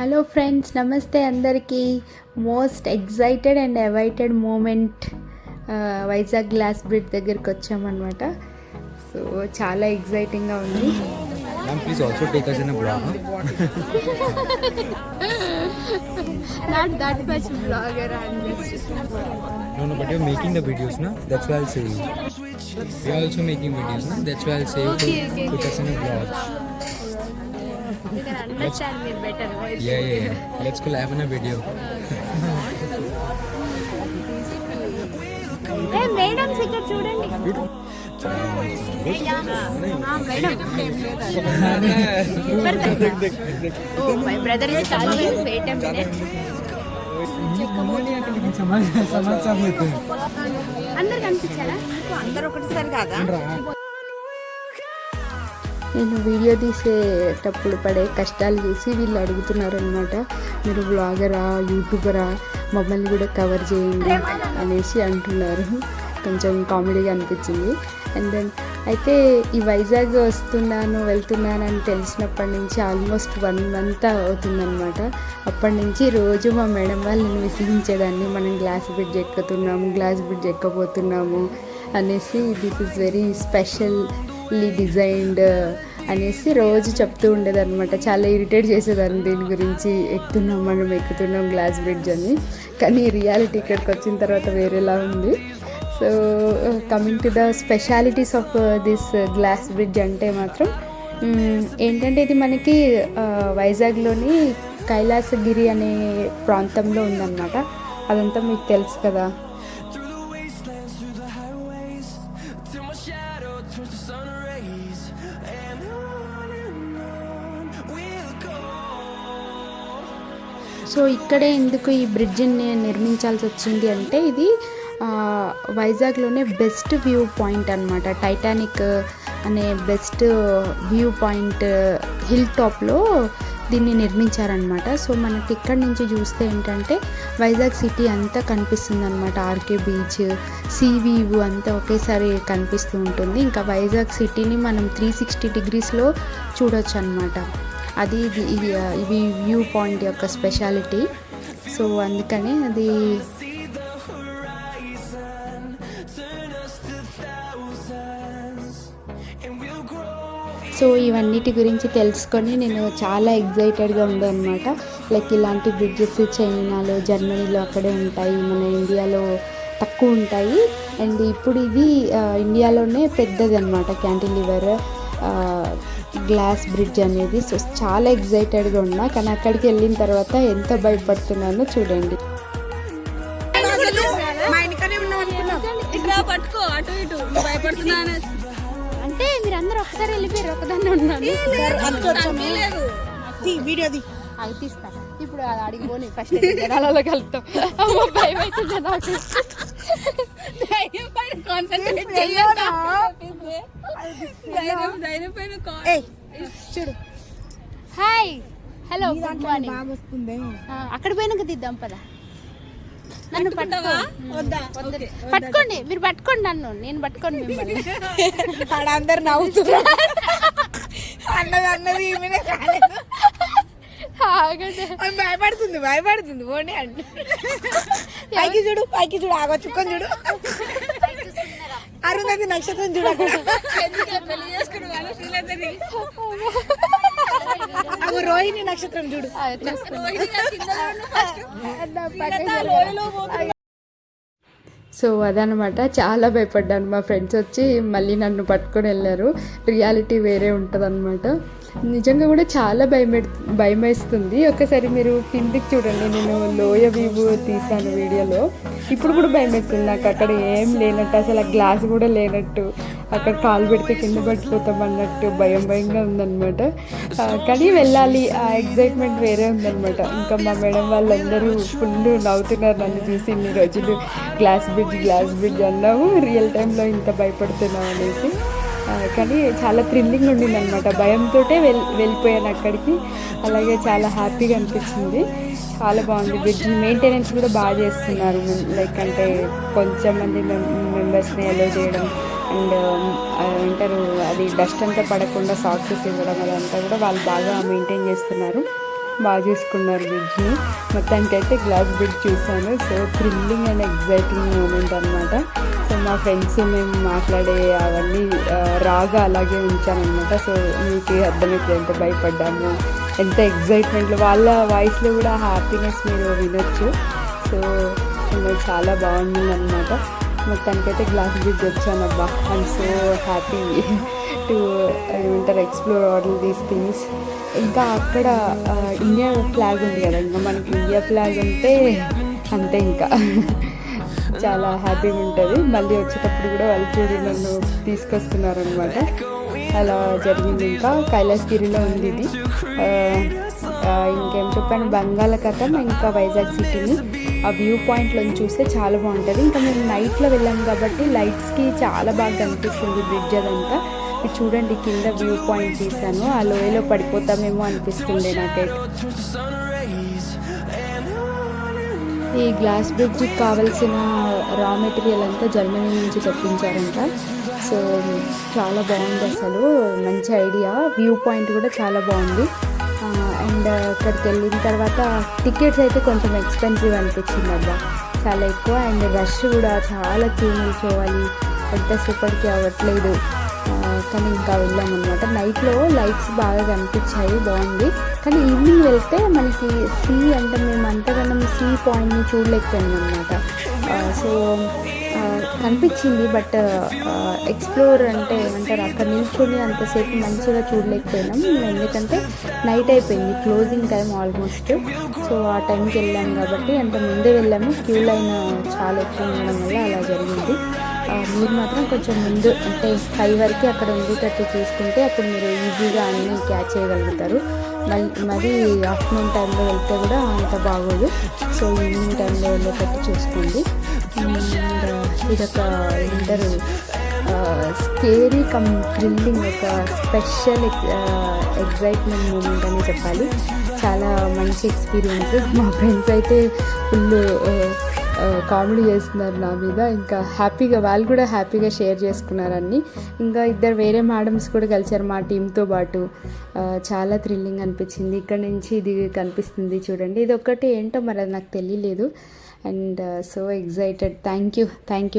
Hello friends నమస్తే అందరికీ most excited and awaited moment Vizag glass bridge దగ్గరికి వచ్చామన్నమాట సో చాలా ఎగ్జైటింగ్గా ఉంది please also take us in a vlog. Not that much blogger No, no, but you're making the videos, no? That's why I'll say you. You're also making videos, no? That's why I'll say you Okay, to okay. put us in a vlog. Understand me better Yeah, yeah, yeah. Let's collab in a video. ఏ madam ఇక్కడ చూడండి. ఓ my brother is calling wait a minute అందరు కనిపించారా? అందరు ఒకటిసారి కాదా? నేను video తీసేటప్పుడు పడే కష్టాలు చూసి వీళ్ళు అడుగుతున్నారు అనమాట మీరు బ్లాగరా యూట్యూబరా మమ్మల్ని కూడా కవర్ చేయండి అనేసి అంటున్నారు. కొంచెం కామెడీగా అనిపించింది. అండ్ దెన్ అయితే ఈ వైజాగ్ వస్తున్నాను వెళ్తున్నాను అని తెలిసినప్పటి నుంచి ఆల్మోస్ట్ వన్ మంత్ అవుతుందన్నమాట. అప్పటి నుంచి రోజు మా మేడం వాళ్ళు విసిగించేదాన్ని. మనం గ్లాస్ బ్రిడ్జ్ ఎక్కుతున్నాము గ్లాస్ బ్రిడ్జ్ ఎక్కబోతున్నాము అనేసి this is very special designed uh, అనేసి రోజు చెప్తూ ఉండేదన్నమాట. చాలా ఇరిటేట్ చేసేదాన్ని దీని గురించి. ఎక్కుతున్నాం మనం ఎక్కుతున్నాం గ్లాస్ బ్రిడ్జ్ అని. కానీ రియాలిటీ ఇక్కడికి వచ్చిన తర్వాత వేరేలా ఉంది. So coming to the specialities of this glass bridge అంటే మాత్రం ఏంటంటే ఇది మనకి వైజాగ్లోని కైలాసగిరి అనే ప్రాంతంలో ఉందన్నమాట. అదంతా మీకు తెలుసు కదా. సో ఇక్కడే ఎందుకు ఈ బ్రిడ్జిని నిర్మించాల్సి వచ్చింది అంటే ఇది వైజాగ్లోనే బెస్ట్ వ్యూ పాయింట్ అనమాట టైటానిక్ అనే బెస్ట్ వ్యూ పాయింట్ హిల్ టాప్లో దీన్ని నిర్మించారనమాట సో మనకి ఇక్కడ నుంచి చూస్తే ఏంటంటే వైజాగ్ సిటీ అంతా కనిపిస్తుంది అనమాట ఆర్కే బీచ్ సీ వ్యూ అంతా ఒకేసారి కనిపిస్తూ ఉంటుంది. ఇంకా వైజాగ్ సిటీని మనం త్రీ సిక్స్టీ డిగ్రీస్లో చూడొచ్చు అనమాట అది ఇది ఇది ఇవి వ్యూ పాయింట్ యొక్క స్పెషాలిటీ. సో అందుకని అది సో ఇవన్నిటి గురించి తెలుసుకొని నేను చాలా ఎగ్జైటెడ్గా అనమాట లైక్ ఇలాంటి బ్రిడ్జెస్ చైనాలో జర్మనీలో అక్కడే ఉంటాయి మన ఇండియాలో తక్కువ ఉంటాయి. అండ్ ఇప్పుడు ఇది ఇండియాలోనే పెద్దది అనమాట క్యాంటిలివర్ గ్లాస్ బ్రిడ్జ్ అనేది. సో చాలా ఎగ్జైటెడ్గా ఉన్నా కానీ అక్కడికి వెళ్ళిన తర్వాత ఎంత భయపడుతున్నానో చూడండి. పట్టుకో అటు ఇటు. అంటే మీరు అందరూ ఒకసారి వెళ్ళిపోయారు ఒకదాన్ని ఉన్నాను వీడియోది అవి తీస్తా ఇప్పుడు అది అడిగిపోని ఫస్ట్ జనాలలో కలుపుతాం అమ్మ భయం అవుతుంది నాకు చూడు. హాయ్ హలో గుడ్ మార్నింగ్ అక్కడ పోయినాక తీద్దాం పద. నన్ను పట్టుకో. పట్టుకోండి. మీరు పట్టుకోండి నన్ను. నేను పట్టుకోండి మిమ్మల్ని. ఆడ అందరు నవ్వుతున్నారు. అన్నది అన్నది ఈమెనే భయపడుతుంది భయపడుతుంది. పోనీ అంటే. పైకి చూడు పైకి చూడు. ఆగో చుక్కని చూడు. అరుంధతి నక్షత్రం చూడు అక్కడ. ఎందుకే పెళ్ళి చేసుకుని రోహిణి నక్షత్రం చూడు. సో అదనమాట చాలా భయపడ్డాను. మా ఫ్రెండ్స్ వచ్చి మళ్ళీ నన్ను పట్టుకొని వెళ్ళారు. రియాలిటీ వేరే ఉంటుంది నిజంగా కూడా చాలా భయం భయం వేస్తుంది ఒకసారి మీరు కిందికి చూడండి నేను లోయ వీవు తీసాను వీడియోలో. ఇప్పుడు కూడా భయం వేస్తుంది నాకు. అక్కడ ఏం లేనట్టు అసలు ఆ గ్లాస్ కూడా లేనట్టు. అక్కడ కాలు పెడితే కింద పడిపోతాం అన్నట్టు భయం భయంగా ఉందన్నమాట. కానీ వెళ్ళాలి. ఆ ఎగ్జైట్మెంట్ వేరే ఉందన్నమాట. ఇంకా మా మేడం వాళ్ళందరూ ఫుల్ నవ్వుతున్నారు నన్ను చూసి ఇన్ని రోజులు గ్లాస్ బ్రిడ్జ్ గ్లాస్ బ్రిడ్జ్ అన్నావు. రియల్ టైంలో ఇంత భయపడుతున్నావు అనేసి. కానీ చాలా థ్రిల్లింగ్ ఉండింది అనమాట భయంతో వెళ్ వెళ్ళిపోయాను అక్కడికి. అలాగే చాలా హ్యాపీగా అనిపించింది. చాలా బాగుంది. బ్రిడ్జ్ మెయింటెనెన్స్ కూడా బాగా చేస్తున్నారు. లైక్ అంటే కొంచెం మంది మెంబర్స్ని అలో చేయడం అండ్ అంటారు అది డస్ట్ అంతా పడకుండా సాక్సెస్ ఇవ్వడం అదంతా కూడా వాళ్ళు బాగా మెయింటైన్ చేస్తున్నారు. బాగా చేసుకున్నారు బ్రిడ్జ్ని మొత్తానికి అయితే గ్లాస్ బ్రిడ్జ్ చూశాను. So thrilling and exciting moment అనమాట సో మా ఫ్రెండ్స్ మేము మాట్లాడే అవన్నీ రాగా అలాగే ఉంచానమాట సో మీకు అర్థమైతే ఎంత భయపడ్డాము ఎంత ఎగ్జైట్మెంట్లో. వాళ్ళ వాయిస్లో కూడా హ్యాపీనెస్ మీరు వినొచ్చు. సో ఇంకా చాలా బాగుంది అనమాట మొత్తానికైతే గ్లాస్ బ్రిడ్జ్ వచ్చాను అబ్బా ఐమ్ సో హ్యాపీ టు ఏమంటారు ఎక్స్ప్లోర్ ఆల్ దీస్ థింగ్స్ ఇంకా అక్కడ ఇండియా ఫ్లాగ్ ఉంది కదా. ఇంకా మనకి ఇండియా ఫ్లాగ్ అంటే అంతే ఇంకా. చాలా హ్యాపీగా ఉంటుంది. మళ్ళీ వచ్చేటప్పుడు కూడా వాళ్ళు చూడు నన్ను తీసుకొస్తున్నారనమాట అలా జరిగింది ఇంకా. కైలాసగిరిలో ఉంది ఇది. ఇంకేం చెప్పాను? బంగాళాఖాతం ఇంకా వైజాగ్ సిటీని. ఆ వ్యూ పాయింట్లో చూస్తే చాలా బాగుంటుంది. ఇంకా మేము నైట్లో వెళ్ళాం కాబట్టి లైట్స్కి చాలా బాగా కనిపిస్తుంది బ్రిడ్జ్ అదంతా. చూడండి కింద వ్యూ పాయింట్ తీసాను ఆ లోయలో పడిపోతామేమో అనిపిస్తుంది నాకైతే. ఈ గ్లాస్ బ్రిడ్జ్కి కావాల్సిన రా మెటీరియల్ అంతా జర్మనీ నుంచి తెప్పించారంట. సో చాలా బాగుంది అసలు. మంచి ఐడియా. వ్యూ పాయింట్ కూడా చాలా బాగుంది. అండ్ అక్కడికి వెళ్ళిన తర్వాత టికెట్స్ అయితే కొంచెం ఎక్స్పెన్సివ్ అనిపించింది అబ్బా. చాలా ఎక్కువ. అండ్ రష్ కూడా చాలా క్యూ నిల్చోవాలి. సూపర్కి అవ్వట్లేదు. కానీ ఇంకా వెళ్ళామన్నమాట. నైట్లో లైట్స్ బాగా కనిపించాయి బాగుంది. కానీ ఈవినింగ్ వెళ్తే మనకి సీ అంటే మేము అంతగానం సీ పాయింట్ని చూడలేకపోయాం అనమాట సో కనిపించింది బట్ ఎక్స్ప్లోర్ అంటే ఏమంటారు అక్కడ నిల్చొని అంతసేపు మంచిగా చూడలేకపోయినాం. ఎందుకంటే నైట్ అయిపోయింది క్లోజింగ్ టైం ఆల్మోస్ట్ సో ఆ టైంకి వెళ్ళాం కాబట్టి అంత ముందే వెళ్ళాము. క్యూ లైన్ చాలా ఎక్కువ ఉండడం వల్ల అలా జరిగింది. మీరు మాత్రం కొంచెం ముందు అంటే ఫైవ్ వరకు అక్కడ ఉండేటట్టు చూసుకుంటే అప్పుడు మీరు ఈజీగా అన్నీ క్యాచ్ చేయగలుగుతారు. మళ్ళీ మరి ఆఫ్టర్నూన్ టైంలో వెళ్తే కూడా అంత బాగోదు. సో ఈవినింగ్ టైంలో వెళ్ళేటట్టు చూసుకోండి. ఇదొక ఏమంటారు స్కేరీ కమ్ థ్రిల్లింగ్ ఒక స్పెషల్ ఎగ్జైట్మెంట్ మూమెంట్ అని చెప్పాలి. చాలా మంచి ఎక్స్పీరియన్స్ మా ఫ్రెండ్స్ అయితే ఫుల్ కామెడీ చేస్తున్నారు నా మీద. ఇంకా హ్యాపీగా వాళ్ళు కూడా హ్యాపీగా షేర్ చేసుకున్నారు అన్ని ఇంకా ఇద్దరు వేరే మేడమ్స్ కూడా కలిసారు మా టీంతో పాటు. చాలా థ్రిల్లింగ్ అనిపించింది. ఇక్కడ నుంచి ఇది కనిపిస్తుంది చూడండి. ఇది ఒక్కటి ఏంటో మరి అది నాకు తెలియలేదు. And so excited thank you thank you